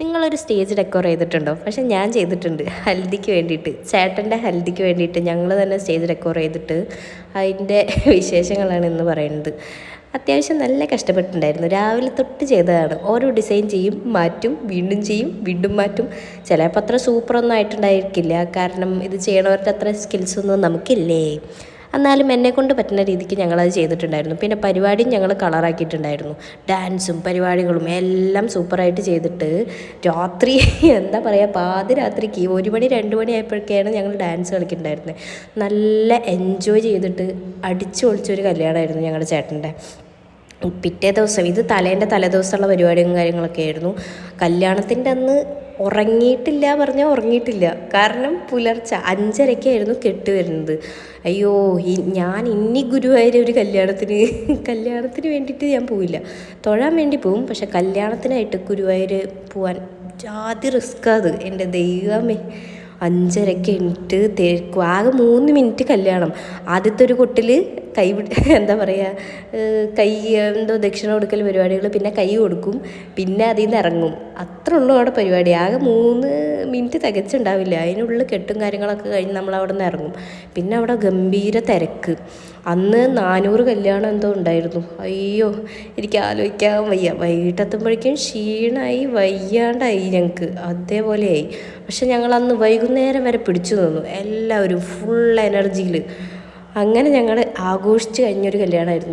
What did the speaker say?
നിങ്ങളൊരു stage decor ചെയ്തിട്ടുണ്ടോ? പക്ഷെ ഞാൻ ചെയ്തിട്ടുണ്ട്. ഹൽദിക്ക് വേണ്ടിയിട്ട്. ചേട്ടന്റെ ഹൽദിക്ക് വേണ്ടിയിട്ട് ഞങ്ങൾ തന്നെ സ്റ്റേജ് ഡെക്കോർ ചെയ്തിട്ട് അതിന്റെ വിശേഷങ്ങളാണ് ഇന്ന് പറയുന്നത്. അത്യാവശ്യം നല്ല കഷ്ടപ്പെട്ടിട്ടുണ്ടായിരുന്നു. രാവിലെ തൊട്ട് ചെയ്തതാണ്. ഓരോ ഡിസൈൻ ചെയ്യും മാറ്റും വീണ്ടും ചെയ്യും വീണ്ടും മാറ്റും. ചിലപ്പോൾ അത്ര സൂപ്പറൊന്നും ആയിട്ടുണ്ടായിരിക്കില്ല. കാരണം ഇത് ചെയ്യണവരുടെ അത്ര സ്കിൽസൊന്നും നമുക്കില്ലേ? എന്നാലും എന്നെ കൊണ്ട് പറ്റുന്ന രീതിക്ക് ഞങ്ങളത് ചെയ്തിട്ടുണ്ടായിരുന്നു. പിന്നെ പരിപാടിയും ഞങ്ങൾ കളറാക്കിയിട്ടുണ്ടായിരുന്നു. ഡാൻസും പരിപാടികളും എല്ലാം സൂപ്പറായിട്ട് ചെയ്തിട്ട് രാത്രി എന്താ പറയുക പാതിരാത്രിക്ക് ഒരു മണി രണ്ട് മണി ആയപ്പോഴൊക്കെയാണ് ഞങ്ങൾ ഡാൻസ് കളിക്കുന്നുണ്ടായിരുന്നത്. നല്ല എൻജോയ് ചെയ്തിട്ട് അടിച്ചു പൊളിച്ചൊരു കല്യാണമായിരുന്നു ഞങ്ങളുടെ ചേട്ടന്റെ. പിറ്റേ ദിവസം ഇത് തലേന്റെ തലേദിവസമുള്ള പരിപാടിയും കാര്യങ്ങളൊക്കെ ആയിരുന്നു. കല്യാണത്തിന്റെ അന്ന് ഉറങ്ങിയിട്ടില്ല പറഞ്ഞാൽ ഉറങ്ങിയിട്ടില്ല. കാരണം പുലർച്ചെ അഞ്ചരയ്ക്കായിരുന്നു കെട്ട് വരുന്നത്. അയ്യോ ഞാൻ ഇനി ഗുരുവായൂർ ഒരു കല്യാണത്തിന് കല്യാണത്തിന് വേണ്ടിയിട്ട് ഞാൻ പോവില്ല. തൊഴാൻ വേണ്ടി പോവും പക്ഷെ കല്യാണത്തിനായിട്ട് ഗുരുവായൂർ പോവാൻ ജാതി റിസ്ക് അത്. എന്റെ ദൈവമേ അഞ്ചരയ്ക്ക് എണിറ്റ് തിരക്കും ആകെ മൂന്ന് മിനിറ്റ് കല്യാണം. ആദ്യത്തെ ഒരു കൊട്ടിൽ കൈ എന്താ പറയുക കൈ എന്തോ ദക്ഷിണ കൊടുക്കൽ പരിപാടികൾ പിന്നെ കൈ കൊടുക്കും പിന്നെ അതിൽ നിന്ന് ഇറങ്ങും. അത്ര ഉള്ളൂ അവിടെ പരിപാടി. ആകെ മൂന്ന് മിനിറ്റ് തികച്ചുണ്ടാവില്ല. അതിനുള്ളിൽ കെട്ടും കാര്യങ്ങളൊക്കെ കഴിഞ്ഞ് നമ്മൾ അവിടെ നിന്ന് ഇറങ്ങും. പിന്നെ അവിടെ ഗംഭീര തിരക്ക്. അന്ന് നാനൂറ് കല്യാണം എന്തോ ഉണ്ടായിരുന്നു. അയ്യോ എനിക്ക് ആലോചിക്കാൻ വയ്യ. വൈകിട്ടെത്തുമ്പോഴേക്കും ക്ഷീണമായി വയ്യാണ്ടായി ഞങ്ങൾക്ക്. അതേപോലെയായി. പക്ഷെ ഞങ്ങൾ അന്ന് വൈകുന്നേരം വരെ പിടിച്ചു നിന്നു. എല്ലാവരും ഫുൾ എനർജിയിൽ അങ്ങനെ ഞങ്ങൾ ആഘോഷിച്ച് കഴിഞ്ഞൊരു കല്യാണമായിരുന്നു